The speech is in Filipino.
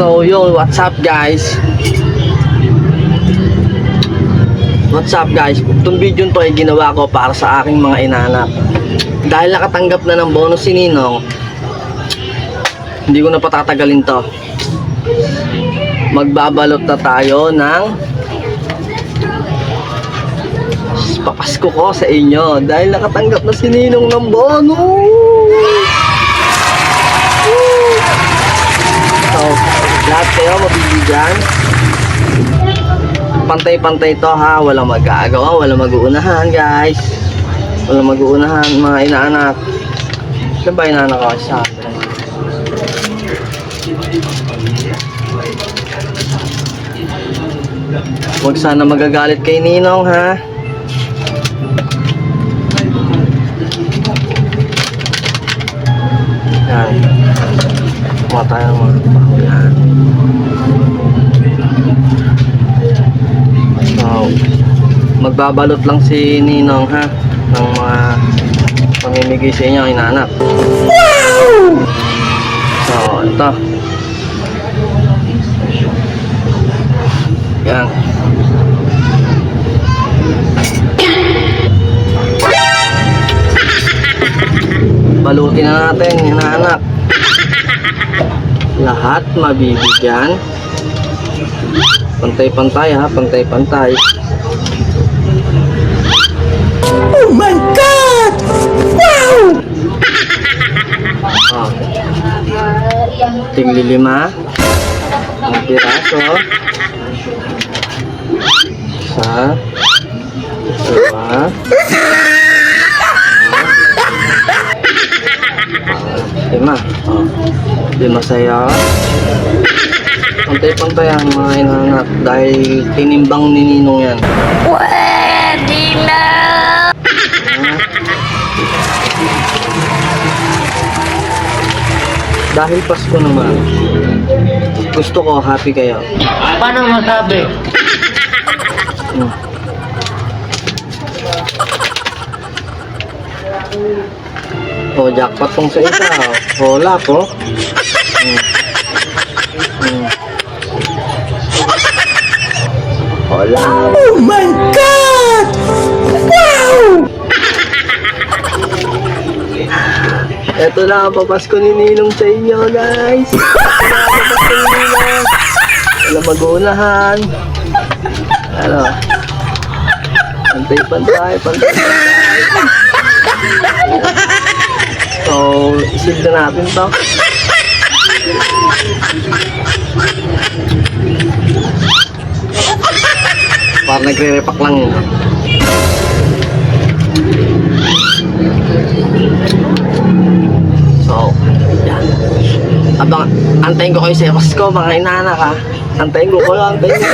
So yo, what's up guys? What's up guys? Itong video to ay ginawa ko para sa aking mga inanak. Dahil nakatanggap na ng bonus si Ninong, hindi ko na patatagalin to. Magbabalot na tayo ng papasko ko sa inyo dahil nakatanggap na si Ninong ng bonus. Lahat kayo mabibigyan. Pantay-pantay to ha, walang magagawa, walang mag-uunahan guys. Walang mag-uunahan mga inaanak. Saan ba inaanak ko? Sa Huwag sana magagalit kay Ninong ha. Yan. Kuha tayo mga bahayan. So, magbabalot lang si Ninong ha ng mga pamimigay sa inyo inaanak. So, ito. Yan. Balutin na natin, inaanak. Lahat mabibigyan. Pantay-pantay ha, pantay-pantay. Oh my God! Wow! Oh. Tigli lima. Ang piraso. Isa. Dalawa. Lima. Oh. Lima sa'yo. Pantay-pantay ang mga inanak dahil tinimbang ni Ninong yan. Pwede na! Dahil Pasko naman, gusto ko happy kayo. Paano masabi? Hmm. Oh, jackpot tong sa isa. oh. Wala po. Hmm. Hmm. Wala. Oh my God! Wow! Ito na ang papasko ni Ninong sa inyo, guys. Ito na ang papasko ni Ninong. Wala mag-uunahan. Ano? Pantay-pantay, pantay-pantay. So, isid na natin to. Parang nagre-repack lang. So, yan. Abang, antayin ko kayo sa Pasko, mga inanak ha. Antayin ko lang, antayin ko.